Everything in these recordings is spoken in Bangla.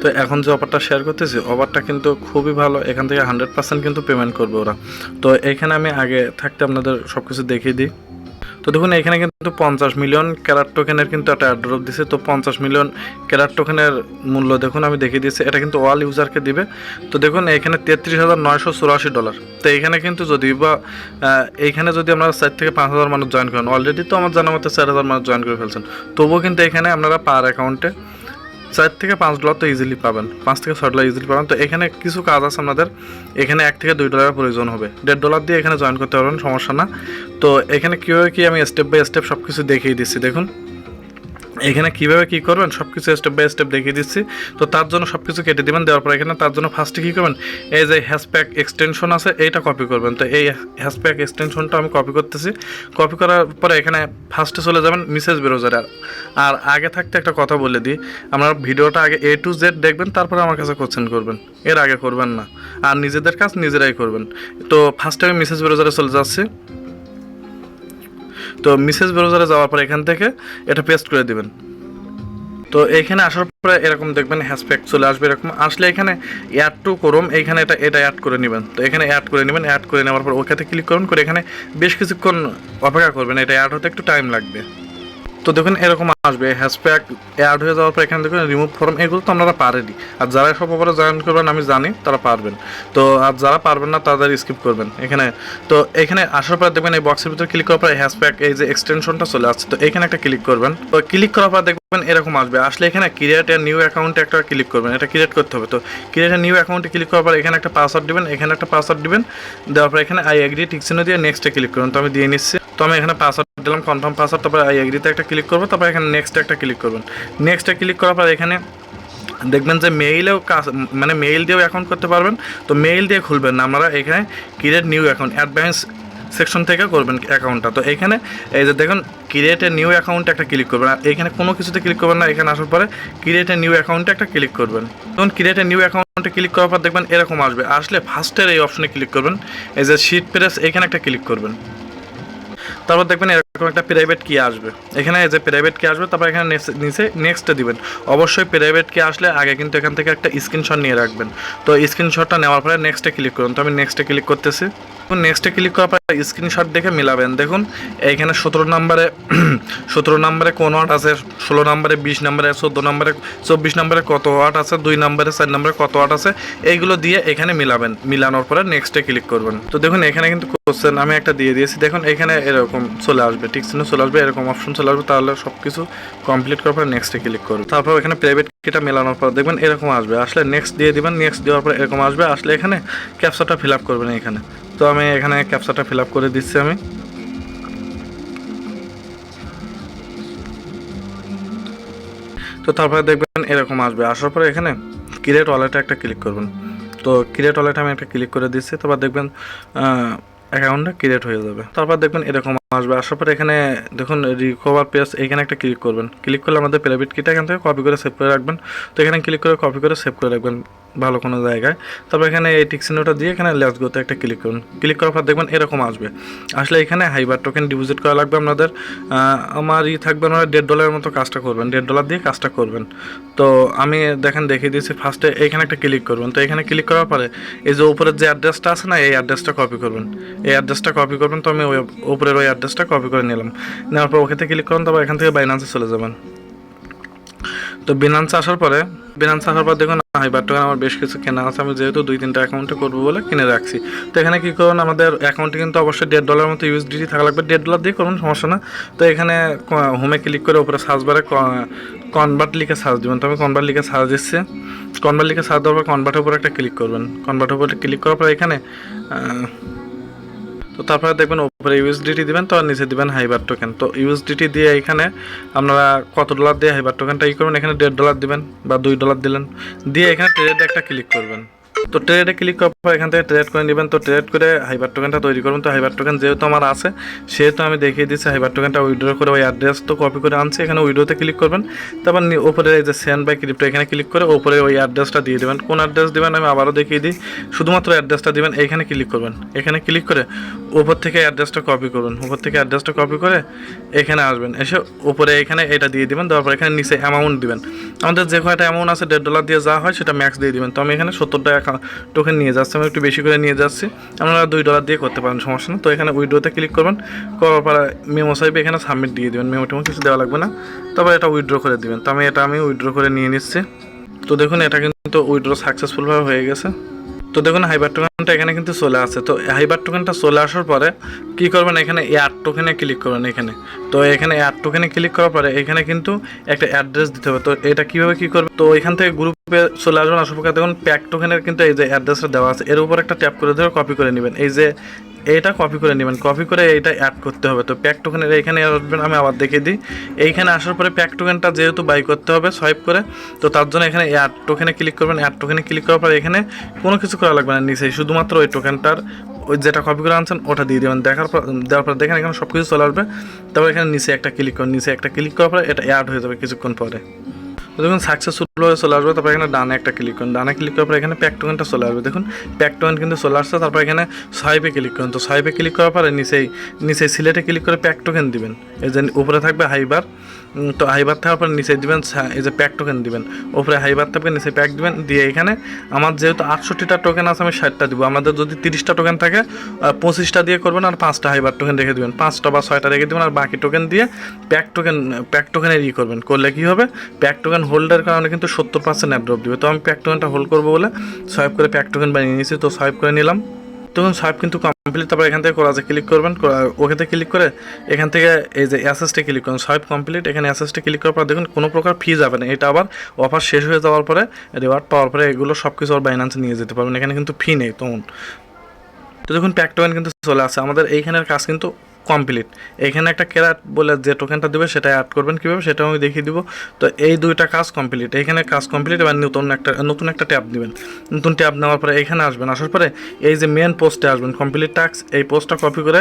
তো এখন যে অফারটা শেয়ার করতেছি অফারটা কিন্তু খুবই ভালো। এখান থেকে হান্ড্রেড পার্সেন্ট কিন্তু পেমেন্ট করবে ওরা। তো এখানে আমি আগে থাকতে আপনাদের সব কিছু দেখিয়ে দিই। তো দেখুন, এখানে কিন্তু পঞ্চাশ মিলিয়ন ক্যারাট টোকেনের কিন্তু একটা অ্যাড্রপ দিছে। তো পঞ্চাশ মিলিয়ন ক্যারাট টোকেনের মূল্য দেখুন, আমি দেখিয়ে দিয়েছি। এটা কিন্তু অল ইউজারকে দিবে। তো দেখুন, এখানে তেত্রিশ হাজার নয়শো চুরাশি ডলার তো এখানে কিন্তু যদি বা এইখানে যদি আপনারা চার থেকে পাঁচ হাজার মানুষ জয়েন করেন অলরেডি তো আমার জানা মতো চার হাজার মানুষ জয়েন করে ফেলছেন। তবুও কিন্তু এখানে আপনারা পার অ্যাকাউন্টে চার থেকে পাঁচ ডলার তো ইজিলি পাবেন। পাঁচ থেকে ছয় ডলার ইজিলি পাবেন। তো এখানে কিছু কাজ আছে আপনাদের এখানে এক থেকে দুই ডলারের প্রয়োজন হবে। দেড় ডলার দিয়ে এখানে জয়েন করতে পারবেন, সমস্যা না। তো এখানে কীভাবে কি আমি স্টেপ বাই স্টেপ সব কিছু দেখিয়ে দিচ্ছি, দেখুন। এখানে কীভাবে কি করবেন? সব কিছু স্টেপ বাই স্টেপ দেখিয়ে দিচ্ছি। তো তার জন্য সব কিছু কেটে দিবেন, দেওয়ার পর এখানে তার জন্য ফার্স্টে কী করবেন? এই যে হ্যাশপ্যাক এক্সটেনশন আছে, এইটা কপি করবেন। তো এই হ্যাশপ্যাক এক্সটেনশনটা আমি কপি করতেছি। কপি করার পরে এখানে ফার্স্টে চলে যাবেন মিসেস ব্রাউজারে আর আগে থাকতে একটা কথা বলে দিই, আপনারা ভিডিওটা আগে এ টু জেড দেখবেন, তারপরে আমার কাছে কোশ্চেন করবেন। এর আগে করবেন না। আর নিজেদের কাজ নিজেরাই করবেন। তো ফার্স্টে আমি মিসেস ব্রাউজারে চলে যাচ্ছি। তো মিসেস ব্রাউজারে যাওয়ার পর এখান থেকে এটা পেস্ট করে দিবেন। তো এখানে আসার পরে এরকম দেখবেন হ্যাশপ্যাক চলে আসবে এরকম। আসলে এখানে অ্যাড টু করুন, এখানে এটা এটা অ্যাড করে নেবেন। তো এখানে অ্যাড করে নেবেন অ্যাড করে নেওয়ার পর ওখানে ক্লিক করুন, করে এখানে বেশ কিছুক্ষণ অপেক্ষা করবেন। এটা অ্যাড হতে একটু টাইম লাগবে। তো দেখুন এরকম আসবে হ্যাশপ্যাক অ্যাড হয়ে যাওয়ার পর এখানে দেখুন রিমুভ ফর্ম এগুলো তো আপনারা পারেনই। আর যারা সব ব্যাপারে জয়েন করবেন, আমি জানি, তারা পারবেন। তো, আর যারা পারবেন না, তাদের স্কিপ করবেন। এখানে, তো এখানে আসার পর দেখবেন এই বক্সের ভিতরে ক্লিক করার পর হ্যাশপ্যাক এই যে এক্সটেনশনটা চলে আসছে, তো এখানে একটা ক্লিক করবেন। তো ক্লিক করার পর দেখবেন এরকম আসবে। আসলে এখানে ক্রিয়েট এ নিউ অ্যাকাউন্টে একটা ক্লিক করবেন, এটা ক্রিয়েট করতে হবে। তো ক্রিয়েট এ নিউ অ্যাকাউন্টে ক্লিক করার পর এখানে একটা পাসওয়ার্ড দিবেন, এখানে একটা পাসওয়ার্ড দিবেন, দেওয়ার পর এখানে আই এগ্রি টিকচিহ্ন দিয়ে নেক্সটে ক্লিক করুন। তো আমি দিয়ে নিচ্ছি। তো আমি এখানে পাসওয়ার্ড দিলাম কনফার্ম পাসওয়ার্ড তারপর আই এগ্রিতে একটা ক্লিক করব, তারপর এখানে নেক্সটে একটা ক্লিক করবেন। নেক্সটে ক্লিক করার পর এখানে দেখবেন যে মেইলেও কাজ মানে মেইল দিয়েও অ্যাকাউন্ট করতে পারবেন। তো মেইল দিয়ে খুলবেন না। আপনারা এখানে create new account advance section থেকে করবেন অ্যাকাউন্টটা তো এখানে এই যে দেখুন ক্রিয়েট এ নিউ অ্যাকাউন্টে একটা ক্লিক করবেন। আর এখানে কোনো কিছুতে ক্লিক করবেন না। এখানে আসার পরে ক্রিয়েট এ নিউ অ্যাকাউন্টে একটা ক্লিক করবেন। তখন ক্রিয়েট এ নিউ অ্যাকাউন্টে ক্লিক করার পর দেখবেন এরকম আসবে। আসলে ফার্স্টের এই অপশনে ক্লিক করবেন। এই যে শিট প্রেস এখানে একটা ক্লিক করবেন। তারপর দেখবেন এরকম একটা প্রাইভেট কি আসবে। এখানে যে প্রাইভেট কি আসবে, তারপর এখানে নিচে নেক্সটে দিবেন। অবশ্যই প্রাইভেট কি আসলে আগে কিন্তু এখান থেকে একটা স্ক্রিনশট নিয়ে রাখবেন। তো স্ক্রিনশটটা নেওয়ার পরে নেক্সটে ক্লিক করুন। তো আমি নেক্সটে ক্লিক করতেছি। নেক্সটে ক্লিক করার পরে স্ক্রিনশট দেখে মিলাবেন। দেখুন, এইখানে সতেরো নম্বরে সতেরো নম্বরে কোন ওয়াট আছে? ষোলো নম্বরে বিশ নম্বরে, চোদ্দ নম্বরে, চব্বিশ নম্বরে কত ওয়াট আছে? দুই নম্বরে, চার নম্বরে কত ওয়াট আছে? এইগুলো দিয়ে এখানে মিলাবেন। মিলানোর পরে নেক্সটে ক্লিক করবেন। তো দেখুন, এখানে কিন্তু কোশ্চেন আমি একটা দিয়ে দিয়েছি। দেখুন, এখানে এরকম চলে আসবে। ঠিক চিহ্ন চলে আসবে, এরকম অপশন চলে আসবে। তাহলে সব কিছু কমপ্লিট করার পরে নেক্সটে ক্লিক করুন তারপর এখানে প্রাইভেট কিটা মেলানোর পর দেখবেন এরকম আসবে। আসলে নেক্সট দিয়ে দিবেন নেক্সট দেওয়ার পর এরকম আসবে। আসলে এখানে ক্যাপচাটা ফিল আপ করবেন এখানে। তো আমি এখানে ক্যাপচাটা ফিল আপ করে দিচ্ছি আমি। তো তারপরে দেখবেন এরকম আসবে। আসার পরে এখানে ক্রিয়েট ওয়ালেটে একটা ক্লিক করবেন। তো ক্রিয়েট ওয়ালেটে আমি একটা ক্লিক করে দিচ্ছি, তারপর দেখবেন অ্যাকাউন্টটা ক্রিয়েট হয়ে যাবে। তারপর দেখবেন এরকম আসবে, আসার পরে এখানে দেখুন রিকভার পেজ এখানে একটা ক্লিক করবেন। ক্লিক করলে আমাদের প্রাইভেট কিটা এখান থেকে কপি করে সেভ করে রাখবেন। তো এখানে ক্লিক করে কপি করে সেভ করে রাখবেন ভালো কোনো জায়গায়। তারপর এখানে এই টিকসিনোটা দিয়ে এখানে লেস গোতে একটা ক্লিক করুন। ক্লিক করার পর দেখবেন এরকম আসবে। আসলে এখানে হাইবার টোকেন ডিপোজিট করা লাগবে আপনাদের। আমার ই থাকবে আপনারা দেড় ডলারের মতো কাজটা করবেন, দেড় ডলার দিয়ে কাজটা করবেন। তো আমি দেখেন, দেখিয়ে দিয়েছি ফার্স্টে এখানে একটা ক্লিক করবেন। তো এখানে ক্লিক করার পরে এই যে উপরের যে অ্যাড্রেসটা আছে না, এই অ্যাড্রেসটা কপি করবেন। এই অ্যাড্রেসটা কপি করবেন, তো আমি ওই উপরের ওই অ্যাড্রেসটা কপি করে নিলাম। নেওয়ার পর ওখানে ক্লিক করুন, তারপর এখান থেকে বাইনান্সে চলে যাবেন। তো বিনান্সে আসার পরে বিনান্সে আসার পর দেখুন হাইবার টোকেন আমার বেশ কিছু কেনা আছে, আমি যেহেতু দুই তিনটা অ্যাকাউন্টে করব বলে কিনে রাখছি। তো এখানে কী করুন, আমাদের অ্যাকাউন্টে কিন্তু অবশ্যই দেড় ডলার মতো ইউএসডিটি থাকা লাগবে। দেড় ডলার দিয়ে করুন, সমস্যা না। তো এখানে হোমে ক্লিক করে উপরে সার্চ বারে কনভার্ট লিখে সার্চ দেবেন। তো আমি কনভার্ট লিখে সার্চ দিচ্ছি। কনভার্ট লিখে সার্চ দেওয়ার পর কনভার্টের উপরে একটা ক্লিক করবেন। কনভার্টের উপরে ক্লিক করার পর এখানে তো তারপরে দেখবেন ওপরে ইউএসডিটি দিবেন, তো নিচে দিবেন হাইবার টোকেন তো ইউএসডিটি দিয়ে এখানে আপনারা কত ডলার দিয়ে হাইবার টোকেনটা ই করবেন? এখানে দেড় ডলার দিবেন বা দুই ডলার দিলেন। দিয়ে এখানে ট্রেডে একটা ক্লিক করবেন। তো ট্রেডে ক্লিক করার পর এখান থেকে ট্রেড করে নেবেন। তো ট্রেড করে হাইবার টোকেনটা তৈরি করবেন তো হাইবার টোকেন যেহেতু আমার আছে, সেহেতু আমি দেখিয়ে দিচ্ছি হাইবার টোকেনটা উইড্রো করে ওই অ্যাড্রেস তো কপি করে আনছি। এখানে উইড্রোতে ক্লিক করবেন। তারপর ওপরে এই যে সেন্ড বাই ক্রিপ্টো এখানে ক্লিক করে ওপরে ওই অ্যাড্রেসটা দিয়ে দেবেন। কোন অ্যাড্রেস দেবেন আমি আবারও দেখিয়ে দিই। শুধুমাত্র অ্যাড্রেসটা দিবেন, এখানে ক্লিক করবেন। এখানে ক্লিক করে ওপর থেকে অ্যাড্রেসটা কপি করবেন ওপর থেকে অ্যাড্রেসটা কপি করে এখানে আসবেন। এসে উপরে এখানে এটা দিয়ে দিবেন। দেওয়ার পর এখানে নিচে অ্যামাউন্ট দিবেন। আমাদের যে কয়টা অ্যামাউন্ট আছে, দেড় ডলার দিয়ে যা হয়, সেটা ম্যাক্স দিয়ে দিবেন। তো আমি এখানে সত্তর টাকা টোকেন নিয়ে যাচ্ছি আমি একটু বেশি করে নিয়ে যাচ্ছি। আপনারা দুই ডলার দিয়ে করতে পারেন, সমস্যা না তো এখানে উইড্রোতে ক্লিক করবেন, করার পর মেমো সাহেব এখানে সাবমিট দিয়ে দেবেন। মেমো টেমো কিছু দেওয়া লাগবে না। তারপর এটা উইড্রো করে দিবেন। তো আমি এটা আমি উইড্রো করে নিয়ে নিচ্ছি। তো দেখুন, এটা কিন্তু উইড্রো সাকসেসফুলভাবে হয়ে গেছে। তো দেখুন হাইবার টোকেনটা এখানে কিন্তু চলে আসে তো হাইবার টোকেনটা চলে আসার পরে কী করবেন, এখানে এয়ার টোকেনে ক্লিক করবেন এখানে। তো এখানে এয়ার টোকেনে ক্লিক করার পরে এখানে কিন্তু একটা অ্যাড্রেস দিতে হবে। তো এটা কীভাবে কী করবে তো এখান থেকে গ্রুপে চলে আসবেন আসার পর দেখুন প্যাক টোকেনের কিন্তু এই যে অ্যাড্রেসটা দেওয়া আছে, এর উপর একটা ট্যাপ করে ধরে কপি করে নেবেন। এই যে এইটা কপি করে নেবেন কপি করে এইটা অ্যাড করতে হবে। তো প্যাক টোকেনের এখানে আসবেন, আমি আবার দেখিয়ে দিই। এইখানে আসার পরে প্যাক টোকেনটা যেহেতু বাই করতে হবে সোয়াইপ করে, তো তার জন্য এখানে অ্যাড টোকেনে ক্লিক করবেন। অ্যাড টোকেনে ক্লিক করার পরে এখানে কোনো কিছু করা লাগবে না নিচেই, শুধুমাত্র ওই টোকেনটার ওই যেটা কপি করে আনছেন, ওটা দিয়ে দেবেন। দেখার পর, দেওয়ার পর দেখেন এখানে সব কিছু চলে আসবে। তারপর এখানে নিচে একটা ক্লিক করুন। নিচে একটা ক্লিক করার পরে এটা অ্যাড হয়ে যাবে কিছুক্ষণ পরে। দেখুন সাকসেসফুল হয়ে চলে আসবে, তারপর এখানে ডানে একটা ক্লিক করুন। ডানে ক্লিক করার পর এখানে প্যাক টোকেনটা চলে আসবে। দেখুন প্যাক টোকেন কিন্তু চলে আসছে, তারপর এখানে সাইপে ক্লিক করুন। তো সাইপে ক্লিক করার পরে নিচেই নিচেই সিলেটে ক্লিক করে প্যাক টোকেন দিবেন। এই যে উপরে থাকবে হাইবার তো হাইবার থাকার পর নিচে দিবেন এই যে প্যাক টোকেন দিবেন। উপরে হাইবার থাকবে নিচে প্যাক দিবেন, দিয়ে এখানে আমার যেহেতু আটষট্টিটা টোকেন আছে, আমি ষাটটা দিব। আমাদের যদি তিরিশটা টোকেন থাকে পঁচিশটা দিয়ে করবেন আর পাঁচটা হাইবার টোকেন রেখে দিবেন। পাঁচটা বা ছয়টা রেখে দেবেন আর বাকি টোকেন দিয়ে প্যাক টোকেন প্যাক টোকেনের ই করবেন। করলে কী হবে? প্যাক টোকেন হোল্ডের কারণে কিন্তু সত্তর পার্সেন্ট অ্যাড্রপ দিবে। তো আমি প্যাক টোকেনটা হোল্ড করব বলে সোয়াইপ করে প্যাক টোকেন বানিয়ে নিয়েছি। তো সোয়াইপ করে নিলাম। তখন সার্ভ কিন্তু কমপ্লিট তারপর এখান থেকে করাজে ক্লিক করবেন ওখান থেকে ক্লিক করে এখান থেকে এই যে অ্যাসেসটে ক্লিক করুন। সার্ভ কমপ্লিট এখানে অ্যাসেসটে ক্লিক করার পর দেখুন কোনো প্রকার ফি যাবে না। এটা আবার অফার শেষ হয়ে যাওয়ার পরে রিওয়ার্ড পাওয়ার পরে এগুলো সব কিছু আর বাইন্যান্সে নিয়ে যেতে পারবেন। এখানে কিন্তু ফি নেই তখন তো দেখুন প্যাকটোয়েন কিন্তু চলে আসে। আমাদের এইখানের কাজ কিন্তু কমপ্লিট এখানে একটা ক্যারাট বলে যে টোকেনটা দেবে সেটা অ্যাড করবেন কীভাবে, সেটাও আমি দেখিয়ে দিব। তো এই দুইটা কাজ কমপ্লিট এখানে কাজ কমপ্লিট এবার নতুন একটা নতুন একটা ট্যাব দিবেন। নতুন ট্যাব নেওয়ার পরে এখানে আসবেন। আসার পরে এই যে মেন পোস্টে আসবেন কমপ্লিট টাস্ক এই পোস্টটা কপি করে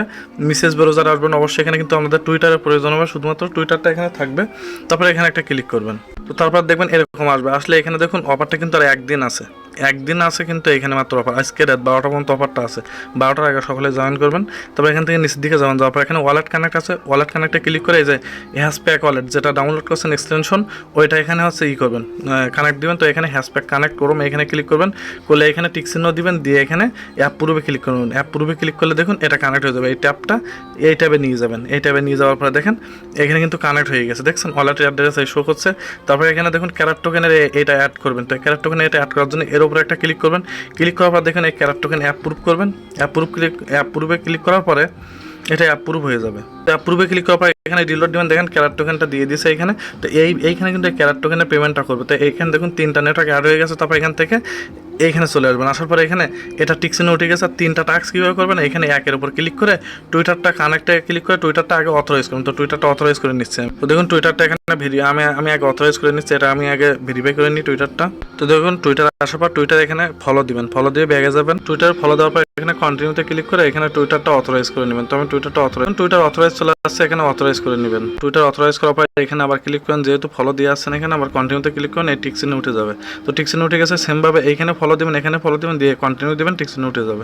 মেসেজ ব্রাউজার আসবেন। অবশ্যই এখানে কিন্তু আমাদের টুইটারের প্রয়োজন হবে, শুধুমাত্র টুইটারটা এখানে থাকবে। তারপরে এখানে একটা ক্লিক করবেন। তো তারপর দেখবেন এরকম আসবে। আসলে এখানে দেখুন অফারটা কিন্তু আর একদিন আছে। একদিন আছে কিন্তু এখানে মাত্র অফার আজকে রাত বারোটা পর্যন্ত অফারটা আছে। বারোটার আগে সকলে জয়েন করবেন। তারপর এখান থেকে নিচের দিকে যাবেন। যাওয়ার পর এখানে ওয়ালেট কানেক্ট আছে। ওয়ালেট কানেক্টে ক্লিক করে এই যে হ্যাশপ্যাক ওয়ালেট যেটা ডাউনলোড করছেন এক্সটেনশন ওইটা এখানে হচ্ছে ই করবেন। কানেক্ট দিবেন। তো এখানে হ্যাশপ্যাক কানেক্ট করুন। এখানে ক্লিক করবেন। করলে এখানে টিক চিহ্ন দিবেন। দিয়ে এখানে অ্যাপ পূর্বে ক্লিক করুন অ্যাপ পূর্বে ক্লিক করলে দেখুন এটা কানেক্ট হয়ে যাবে। এই ট্যাপটা এই ট্যাবে নিয়ে যাবেন। এই ট্যাবে নিয়ে যাওয়ার পরে দেখেন এখানে কিন্তু কানেক্ট হয়ে গেছে। দেখছেন? ওয়ালেটের অ্যাড্রেস এই শো করছে। তারপরে এখানে দেখুন ক্যারাট টোকেনের এটা অ্যাড করবেন। তো ক্যারাট টোকেন এটা অ্যাড করার জন্য এর উপরে একটা ক্লিক করবেন। ক্লিক করার পর দেখেন এই ক্যারাপ টোকেন অ্যাপ্রুভ করবেন। অ্যাপ্রুভ ক্লিক অ্যাপ্রুভে ক্লিক করার পরে এটা অ্যাপ্রুভ হয়ে যাবে। অ্যাপ্রুভে ক্লিক করার পর এখানে রিলোড দিবেন দেখেন ক্যারার টোকেনটা দিয়ে দিয়েছে এখানে। তো এই, এইখানে কিন্তু এই ক্যারার টোকেনের পেমেন্টটা করবে। তো এইখানে দেখুন, তিনটা নেটওয়ার্ক অ্যাড হয়ে গেছে, তারপর এখান থেকে এইখানে চলে আসবেন। আসার পরে এখানে এটা টিক্সিনে উঠে গেছে। আর তিনটা টাস্ক কীভাবে করবেন? এখানে একের উপর ক্লিক করে টুইটারটা কানেক্টে ক্লিক করে টুইটারটা আগে অথরাইজ করুন। তো টুইটারটা অথরাইজ করে নিচ্ছে। তো দেখুন টুইটারটা এখানে ভেরি আমি আমি আগে অথরাইজ করে নিচ্ছি, এটা আমি আগে ভেরিফাই করে নিই টুইটারটা তো দেখুন টুইটার আসার পর টুইটার এখানে ফলো দিবেন। ফলো দিয়ে ব্যাগে যাবেন। টুইটার ফলো দেওয়ার পর এখানে কন্টিনিউতে ক্লিক করে এখানে টুইটারটা অথরাইজ করে নেবেন। তো আমি টুইটারটা অথরাইজ টুইটার অথরাইজ চলে আসছে, এখানে অথরাইজ করে নেবেন। টুইটার অথরাইজ করার পর এখানে আবার ক্লিক করেন, যেহেতু ফলো দিয়ে আসছেন এখানে, আবার কন্টিনিউতে ক্লিক করেন, এই টিক্সিনে উঠে যাবে। তো টিক্সিনে উঠে গেছে সেমভাবে এইখানে ফলো দিবেন, এখানে ফলো দিবেন, দিয়ে কন্টিনিউ দিবেন টিক্সিনে উঠে যাবে।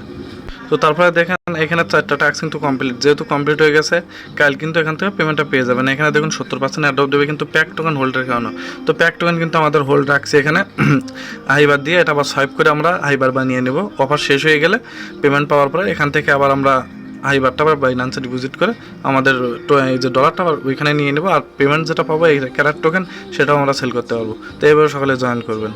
তো তারপরে দেখেন, এখানে চারটা টাস্ক কিন্তু কমপ্লিট যেহেতু কমপ্লিট হয়ে গেছে, কাল কিন্তু এখান থেকে পেমেন্টটা পেয়ে যাবেন। এখানে দেখুন, সত্তর পার্সেন্ট অ্যাডপ দেবে কিন্তু প্যাক টোকেন হোল্ডের কারণে তো প্যাক টোকেন কিন্তু আমাদের হোল্ড রাখছে এখানে। হাইবার দিয়ে এটা আবার সোয়াইপ করে আমরা হাইবার বানিয়ে নেব। অফার শেষ হয়ে গেলে পেমেন্ট পাওয়ার পরে এখান থেকে আবার আমরা হাইবারটা আবার বাইন্যান্সে ডিপোজিট করে আমাদের এই যে ডলারটা ওইখানে নিয়ে নেব আর পেমেন্ট যেটা পাবো এই ক্যারাট টোকেন সেটাও আমরা সেল করতে পারব। তো এবার সকালে জয়েন করবেন।